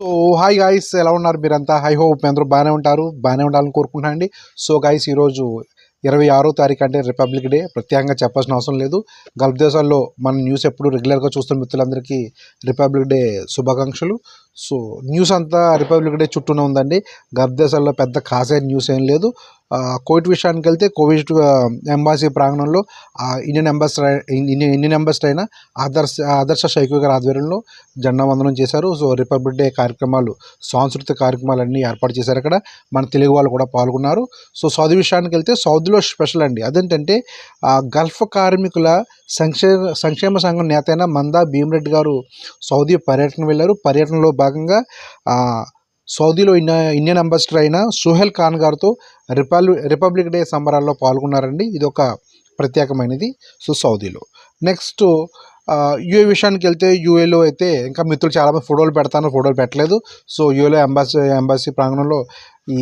So hi guys ఎలా ఉన్నారు మీరంతా? హై హోప్ మీ అందరూ బాగానే ఉంటారు బాగానే ఉండాలని కోరుకుంటున్నాను అండి సో గాయస్ ఈరోజు ఇరవై ఆరో తారీఖు అంటే రిపబ్లిక్ డే ప్రత్యేకంగా చెప్పాల్సిన అవసరం లేదు. గల్ఫ్ దేశాల్లో మన న్యూస్ ఎప్పుడు రెగ్యులర్గా చూస్తున్న మిత్రులందరికీ రిపబ్లిక్ డే శుభాకాంక్షలు. సో న్యూస్ అంతా రిపబ్లిక్ డే చుట్టూనే ఉందండి. గల్ఫ్ దేశాల్లో పెద్ద కాసే న్యూస్ ఏం లేదు. కోవిడ్ విషయానికి వెళ్తే కోవిడ్ ఎంబాసీ ప్రాంగణంలో ఇండియన్ ఎంబాసిడర్ ఇండియన్ ఇండియన్ అయిన ఆదర్శ ఆదర్శ షైకు గారి ఆధ్వర్యంలో జెండా వందనం చేశారు. సో రిపబ్లిక్ డే కార్యక్రమాలు సాంస్కృతిక కార్యక్రమాలన్నీ ఏర్పాటు చేశారు అక్కడ. మన తెలుగు వాళ్ళు కూడా పాల్గొన్నారు. సో సౌదీ విషయానికి వెళ్తే సౌదీలో స్పెషల్ అండి. అదేంటంటే గల్ఫ్ కార్మికుల సంక్షేమ సంక్షేమ సంఘం నేత అయిన మందా భీమరెడ్డి గారు సౌదీ పర్యటన వెళ్ళారు. పర్యటనలో భాగంగా సౌదీలో ఇండియా ఇండియన్ అంబాసిడర్ అయిన సుహెల్ ఖాన్ గారితో రిపబ్లి రిపబ్లిక్ డే సంబరాల్లో పాల్గొన్నారండి. ఇది ఒక ప్రత్యేకమైనది. సో సౌదీలో. నెక్స్ట్ యూఏ విషయానికి వెళ్తే యూఏలో అయితే ఇంకా మిత్రులు చాలామంది ఫోటోలు పెడతాను ఫోటోలు పెట్టలేదు. సో యూఏలో ఎంబాసీ ఎంబాసీ ప్రాంగణంలో ఈ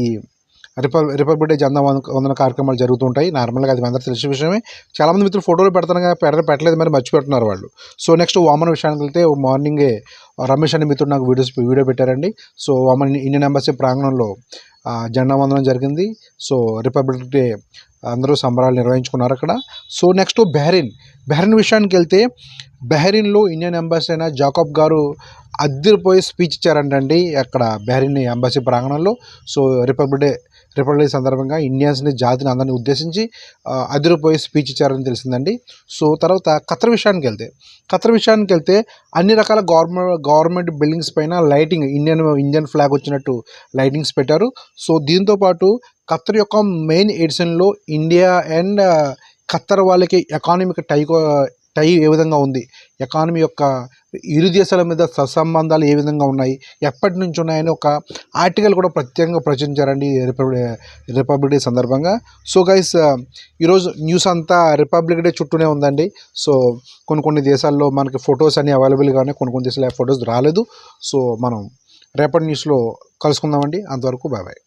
రిపబ్ రిపబ్లిక్ డే జెండా వంద వందన కార్యక్రమాలు జరుగుతుంటాయి. నార్మల్గా అది అందరూ తెలిసిన విషయమే. చాలామంది మిత్రులు ఫోటోలు పెడతాను కానీ పెట్టలేదు మరి మర్చిపెట్టున్నారు వాళ్ళు. సో నెక్స్ట్ వామన్ విషయానికి వెళ్తే మార్నింగే రమేష్ అనే మిత్రుడు నాకు వీడియోస్ వీడియో పెట్టారండి. సో వామన్ ఇండియన్ ఎంబసీ ప్రాంగణంలో జెండా వందనం జరిగింది. సో రిపబ్లిక్ డే అందరూ సంబరాలు నిర్వహించుకున్నారు అక్కడ. So next బెహరిన్. బెహరిన్ విషయానికి వెళ్తే బెహరిన్లో ఇండియన్ ఎంబసీ అయిన జాకబ్ గారు అద్దరిపోయి స్పీచ్ ఇచ్చారంటండి అక్కడ బెహరిన్ ఎంబసీ ప్రాంగణంలో. So republic day republic day సందర్భంగా ఇండియన్స్ని జాతిని అందరిని ఉద్దేశించి అదిరిపోయి స్పీచ్ ఇచ్చారని తెలిసిందండి. సో తర్వాత ఖతర్ విషయానికి వెళ్తే ఖతర్ విషయానికి వెళ్తే అన్ని రకాల గవర్నమెంట్ గవర్నమెంట్ బిల్డింగ్స్ పైన లైటింగ్ ఇండియన్ ఇండియన్ ఫ్లాగ్ వచ్చినట్టు లైటింగ్స్ పెట్టారు. సో దీంతో పాటు ఖత్తర్ యొక్క మెయిన్ ఎడిషన్లో ఇండియా అండ్ ఖత్తర్ వాళ్ళకి ఎకానమిక్ టై టై ఏ విధంగా ఉంది? ఎకానమీ యొక్క ఇరు దేశాల మీద సత్సంబంధాలు ఏ విధంగా ఉన్నాయి? ఎప్పటి నుంచి ఉన్నాయని ఒక ఆర్టికల్ కూడా ప్రత్యేకంగా ప్రచురించారండి రిపబ్లిక్ రిపబ్లిక్ డే సందర్భంగా. సో గైస్ ఈరోజు న్యూస్ అంతా రిపబ్లిక్ డే చుట్టూనే ఉందండి. సో కొన్ని కొన్ని దేశాల్లో మనకి ఫొటోస్ అన్ని అవైలబుల్గానే కొన్ని కొన్ని దేశాల ఫొటోస్ రాలేదు. సో మనం రేపటి న్యూస్లో కలుసుకుందామండి. అంతవరకు బాయ్ బాయ్.